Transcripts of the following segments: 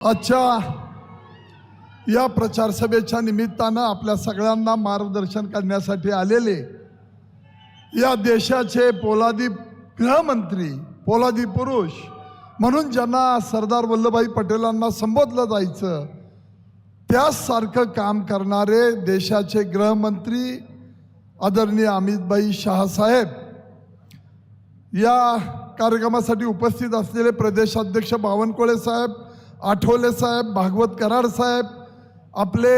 आजच्या या प्रचार सभेच्या निमित्तानं आपल्या सगळ्यांना मार्गदर्शन करण्यासाठी आलेले या देशाचे पोलादी गृहमंत्री पोलादी पुरुष म्हणून ज्यांना सरदार वल्लभभाई पटेलांना संबोधलं जायचं त्यासारखं काम करणारे देशाचे गृहमंत्री आदरणीय अमितभाई शहासाहेब या कार्यक्रमासाठी उपस्थित असलेले प्रदेशाध्यक्ष बावनकुळे साहेब आठवले साहेब भागवत कराड साहेब आपले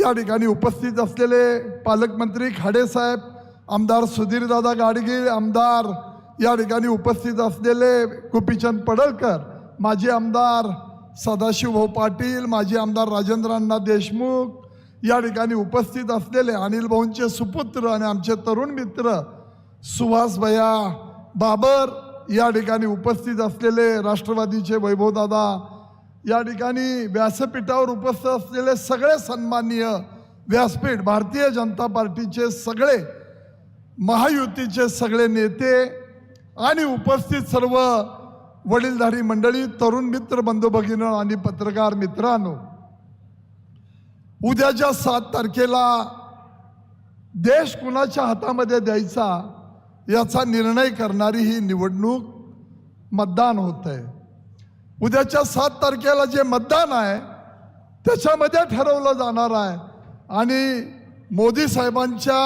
या ठिकाणी उपस्थित असलेले पालकमंत्री खाडे साहेब आमदार सुधीरदादा गाडगीळ आमदार या ठिकाणी उपस्थित असलेले गोपीचंद पडळकर माजी आमदार सदाशिवभाऊ पाटील माजी आमदार राजेंद्रांना देशमुख या ठिकाणी उपस्थित असलेले अनिल भाऊंचे सुपुत्र आणि आमचे तरुण मित्र सुहास भैया बाबर या ठिकाणी उपस्थित असलेले राष्ट्रवादीचे वैभवदादा या ठिकाणी व्यासपीठावर उपस्थित असलेले सगळे सन्माननीय व्यासपीठ भारतीय जनता पार्टीचे सगळे महायुतीचे सगळे नेते आणि उपस्थित सर्व वडीलधारी मंडळी तरुण मित्र बंधू भगिनी आणि पत्रकार मित्रांनो उद्याच्या सात तारखेला देश कुणाच्या हातामध्ये द्यायचा याचा निर्णय करणारी ही निवडणूक मतदान होत आहे उद्याच्या सात तारखेला जे मतदान आहे त्याच्यामध्ये ठरवलं जाणार आहे. आणि मोदी साहेबांच्या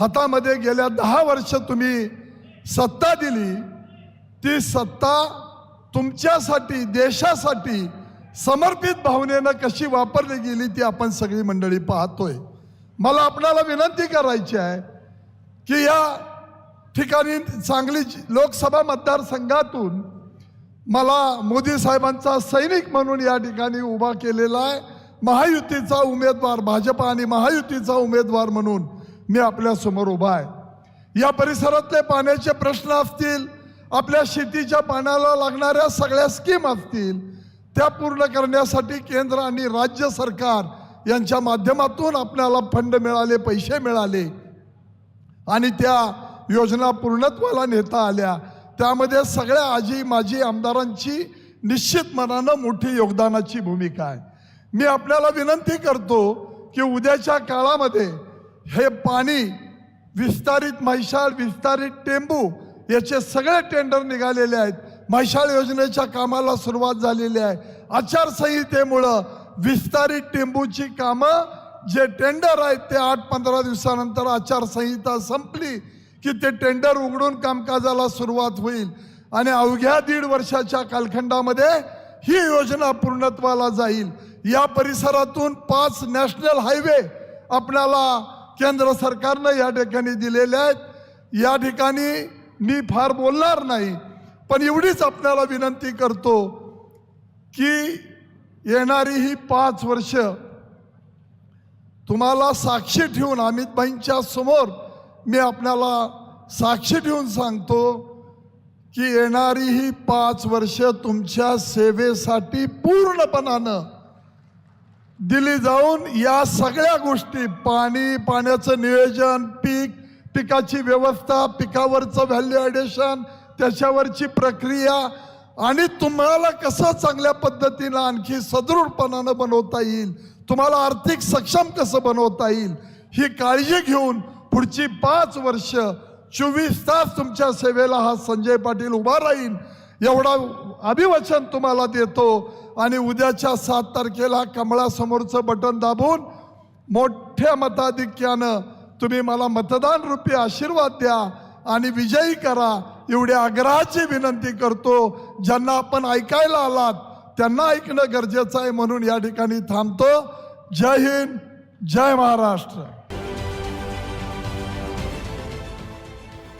हातामध्ये गेल्या दहा वर्ष तुम्ही सत्ता दिली ती सत्ता तुमच्यासाठी देशासाठी समर्पित भावनेनं कशी वापरली गेली ती आपण सगळी मंडळी पाहतोय. मला आपणाला विनंती करायची आहे की या ठिकाणी सांगली लोकसभा मतदारसंघातून मला मोदी साहेबांचा सैनिक म्हणून या ठिकाणी उभा केलेला आहे. महायुतीचा उमेदवार भाजप आणि महायुतीचा उमेदवार म्हणून मी आपल्यासमोर उभा आहे. या परिसरातले पाण्याचे प्रश्न असतील आपल्या शेतीच्या पाण्याला लागणाऱ्या सगळ्या स्कीम असतील त्या पूर्ण करण्यासाठी केंद्र आणि राज्य सरकार यांच्या माध्यमातून आपल्याला फंड मिळाले पैसे मिळाले. आणि त्या योजना पूर्णत्वाला नेता आल्या. त्यामध्ये सगळ्या आजी माजी आमदारांची निश्चित मनानं मोठी योगदानाची भूमिका आहे. मी आपल्याला विनंती करतो की उद्याच्या काळामध्ये हे पाणी विस्तारित म्हैशाळ विस्तारित टेंबू याचे सगळे टेंडर निघालेले आहेत. म्हैशाळ योजनेच्या कामाला सुरुवात झालेली आहे. आचारसंहितेमुळं विस्तारित टेंबूची कामं जे टेंडर आहेत ते आठ पंधरा दिवसानंतर आचारसंहिता संपली. की ते टेंडर उघडून कामकाजाला सुरुवात होईल. आणि अवघ्या दीड वर्षाच्या कालखंडामध्ये ही योजना पूर्णत्वाला जाईल. या परिसरातून पाच नॅशनल हायवे आपल्याला केंद्र सरकारनं या ठिकाणी दिलेले आहेत. या ठिकाणी मी फार बोलणार नाही पण एवढीच आपल्याला विनंती करतो की येणारी ही पाच वर्ष तुम्हाला साक्षी ठेवून अमितभाईंच्या समोर मी आपल्याला साक्षी ठेवून सांगतो की येणारी ही पाच वर्ष तुमच्या सेवेसाठी पूर्णपणानं दिली जाऊन या सगळ्या गोष्टी पाणी पाण्याचं नियोजन पीक पिकाची व्यवस्था पिकावरचं व्हॅल्यू ॲडिशन त्याच्यावरची प्रक्रिया आणि तुम्हाला कसं चांगल्या पद्धतीनं आणखी सदृढपणानं बनवता येईल तुम्हाला आर्थिक सक्षम कसं बनवता येईल ही काळजी घेऊन पुढची पाच वर्ष चोवीस तास तुमच्या सेवेला हा संजय पाटील उभा राहील एवढा अभिवचन तुम्हाला देतो. आणि उद्याच्या सात तारखेला कमळासमोरचं बटन दाबून मोठ्या मताधिक्यानं तुम्ही मला मतदान रूपी आशीर्वाद द्या आणि विजयी करा. एवढी आग्रहाची विनंती करतो. ज्यांना आपण ऐकायला आलात त्यांना ऐकणं गरजेचं आहे म्हणून या ठिकाणी थांबतो. जय हिंद जय महाराष्ट्र.